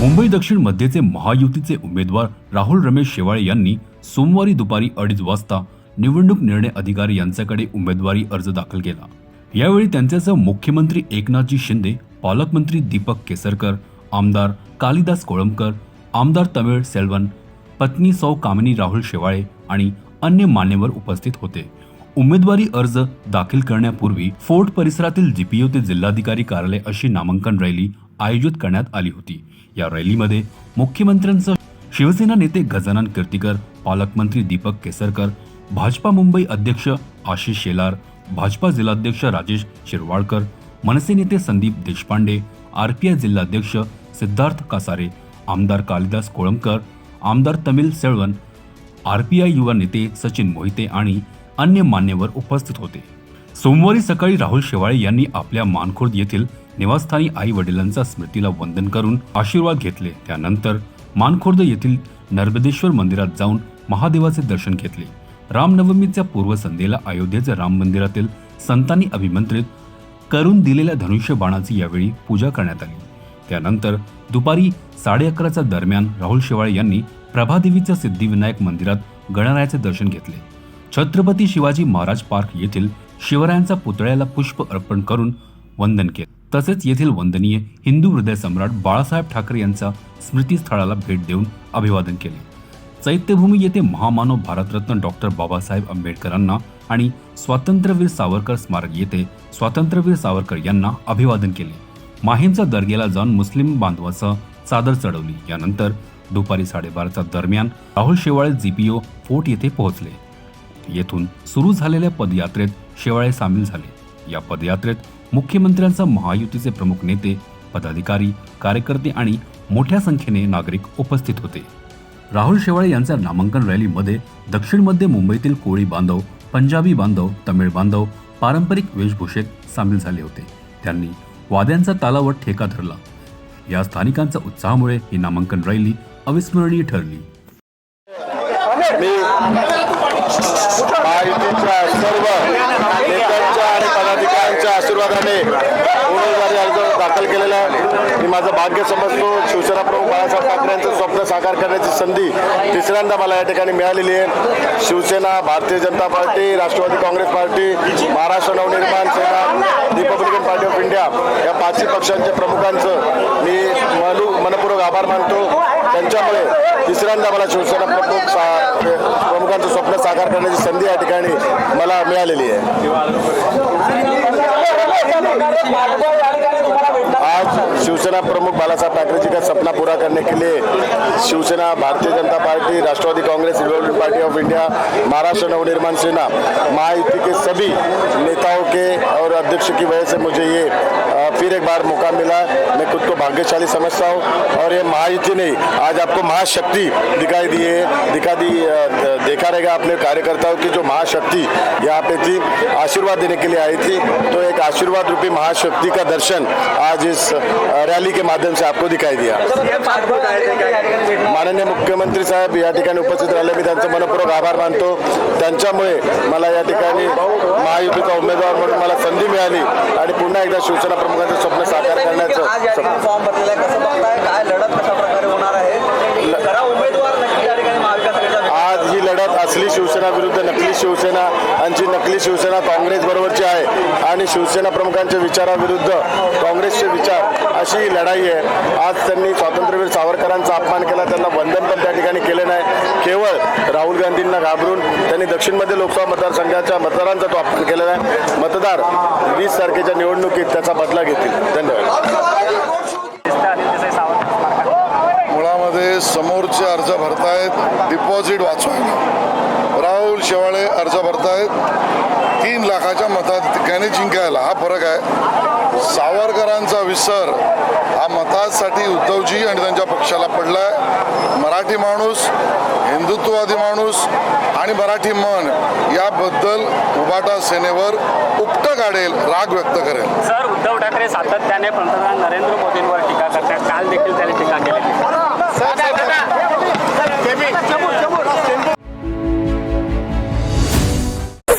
मुंबई दक्षिण मध्येचे महायुतीचे उमेदवार राहुल रमेश शेवाळे यांनी सोमवारी दुपारी अडीच वाजता निवडणूक निर्णय अधिकारी यांच्याकडे उमेदवारी अर्ज दाखल केला. यावेळी त्यांच्यासह मुख्यमंत्री एकनाथजी शिंदे पालकमंत्री दीपक केसरकर आमदार कालिदास कोळंबकर आमदार तमिळ सेल्वन पत्नी सौ कामिनी राहुल शेवाळे आणि अन्य मान्यवर उपस्थित होते. उमेदवारी अर्ज दाखल करण्यापूर्वी फोर्ट परिसरातील जीपीओ ते जिल्हाधिकारी कार्यालय अशी नामांकन रॅली आयोजित करण्यात आली होती. या रॅलीमध्ये मुख्यमंत्र्यांसह शिवसेना नेते गजानन कीर्तीकर पालकमंत्री दीपक केसरकर भाजपा मुंबई अध्यक्ष आशिष शेलार भाजपा जिल्हाध्यक्ष राजेश शिरवाळकर मनसे नेते संदीप देशपांडे आरपीआय जिल्हाध्यक्ष सिद्धार्थ कासारे आमदार कालिदास कोळंबकर आमदार तमिल सेळवन आरपीआय युवा नेते सचिन मोहिते आणि अन्य मान्यवर उपस्थित होते. सोमवारी सकाळी राहुल शेवाळे यांनी आपल्या मानखुर्द येथील निवासस्थानी आई वडिलांचा स्मृतीला वंदन करून आशीर्वाद घेतले. त्यानंतर मानखुर्द येथील नर्मदेश्वर मंदिरात जाऊन महादेवाचे दर्शन घेतले. रामनवमीच्या पूर्वसंध्येला अयोध्येच्या राम मंदिरातील संतांनी अभिमंत्रित करून दिलेल्या धनुष्य बाणाची यावेळी पूजा करण्यात आली. त्यानंतर दुपारी साडे अकराच्या दरम्यान राहुल शेवाळे यांनी प्रभादेवीच्या सिद्धिविनायक मंदिरात गणरायाचे दर्शन घेतले. छत्रपती शिवाजी महाराज पार्क येथील शिवरायांचा पुतळ्याला पुष्प अर्पण करून वंदन केले. तसेच येथील वंदनीय हिंदू हृदय सम्राट बाळासाहेब ठाकरे यांच्या स्मृतीस्थळाला भेट देऊन अभिवादन केले. चैत्यभूमी येथे महामानव भारतरत्न डॉक्टर बाबासाहेब आंबेडकरांना आणि स्वातंत्र्यवीर सावरकर स्मारक येथे स्वातंत्र्यवीर सावरकर यांना अभिवादन केले. माहीमचा दर्ग्याला जाऊन मुस्लिम बांधवासह चादर चढवली. यानंतर दुपारी साडेबाराच्या दरम्यान राहुल शेवाळे जीपीओ फोर्ट येथे पोहोचले. येथून सुरू झालेल्या पदयात्रेत शेवाळे सामील झाले. या पदयात्रेत मुख्यमंत्र्यांसह महायुतीचे प्रमुख नेते पदाधिकारी कार्यकर्ते आणि मोठ्या संख्येने नागरिक उपस्थित होते. राहुल शेवाळे यांच्या नामांकन रॅलीमध्ये दक्षिण मध्य मुंबईतील कोळी बांधव पंजाबी बांधव तमिळ बांधव पारंपरिक वेशभूषेत सामील झाले होते. त्यांनी वाद्यांचा तालावर ठेका धरला. या स्थानिकांच्या उत्साहामुळे ही नामांकन रॅली अविस्मरणीय ठरली. मी सर्व पदाधिकाऱ्यांच्या उमेदवारी अर्ज दाखल केलेला आहे. मी माझं भाग्य समजतो. शिवसेना प्रमुख बाळासाहेब ठाकरे यांचं स्वप्न साकार करण्याची संधी तिसऱ्यांदा मला या ठिकाणी मिळालेली आहे. Shiv Sena Bharatiya Janata party Rashtravadi Congress party Maharashtra Navnirman Sena Republican party of India या पाचही पक्षांच्या प्रमुखांचं मी मनू मनपूर्वक आभार मानतो. त्यांच्यामुळे तिसऱ्यांदा मला शिवसेना प्रमुख सा साकार करण्याची संधी या ठिकाणी मला मिळालेली आहे. आज शिवसेना प्रमुख बालासाहेब ठाकरे जी का सपना पूरा करने के लिए Shiv Sena, Bharatiya Janata party, Rashtravadi Congress, Republic party of India, Maharashtra Navnirman Sena Mahayuti के सभी नेताओं के और अध्यक्ष की वजह से मुझे ये फिर एक बार मौका मिला। मैं खुद को भाग्यशाली समझता हूँ और ये महायुति नहीं आज आपको महाशक्ति दिखाई दी है दिखा दी देखा रहेगा अपने कार्यकर्ताओं की जो महाशक्ति यहाँ पे थी आशीर्वाद देने के लिए आई थी। तो एक आशीर्वाद रूपी महाशक्ति का दर्शन आज इस रैली के माध्यम से आपको दिखाई दिया। माननीय मुख्यमंत्री साहेब या ठिकाणी उपस्थित राहिले मी त्यांचा मनपूर्वक आभार मानतो। त्यांच्यामुळे मला या ठिकाणी महायुतीचा उमेदवार म्हणून मला संधी मिळाली आणि पुन्हा एकदा शिवसेना प्रमुखांचं स्वप्न साकार करण्याचं फॉर्म भरलेला आहे. कसं बघताय? काय लढत कशा प्रकारे होणार आहे? आज ही लढत असली शिवसेना विरुद्ध नकली शिवसेना यांची नकली शिवसेना काँग्रेस बरोबरची आहे आणि शिवसेना प्रमुखांच्या विचाराविरुद्ध काँग्रेसचे विचार अशी ही लढाई आहे. आज त्यांनी स्वातंत्र्यवीर सावरकरांचा अपमान केला त्यांना वंदन पण त्या ठिकाणी केले नाही. केवळ राहुल गांधींना घाबरून त्यांनी दक्षिणमध्ये लोकसभा मतदारसंघाच्या मतदारांचा तो अपमान केलेला आहे मतदार वीस तारखेच्या निवडणुकीत त्याचा बदला घेतील. धन्यवाद. मुळामध्ये समोरचे अर्ज भरतायत डिपॉझिट वाचवायला. राहुल शेवाळे अर्ज भरतायत. तीन लाखाच्या मताधिक्याने जिंकायला हा फरक आहे. सावरकरांचा विसर हा मतासाठी उद्धवजी आणि त्यांच्या पक्षाला पडलाय. मराठी माणूस हिंदुत्ववादी माणूस आणि मराठी मन याबद्दल उबाटा सेनेवर उपटं काढेल राग व्यक्त करेल. सर उद्धव ठाकरे सातत्याने पंतप्रधान नरेंद्र मोदींवर टीका करतात काल देखील त्यांनी टीका केली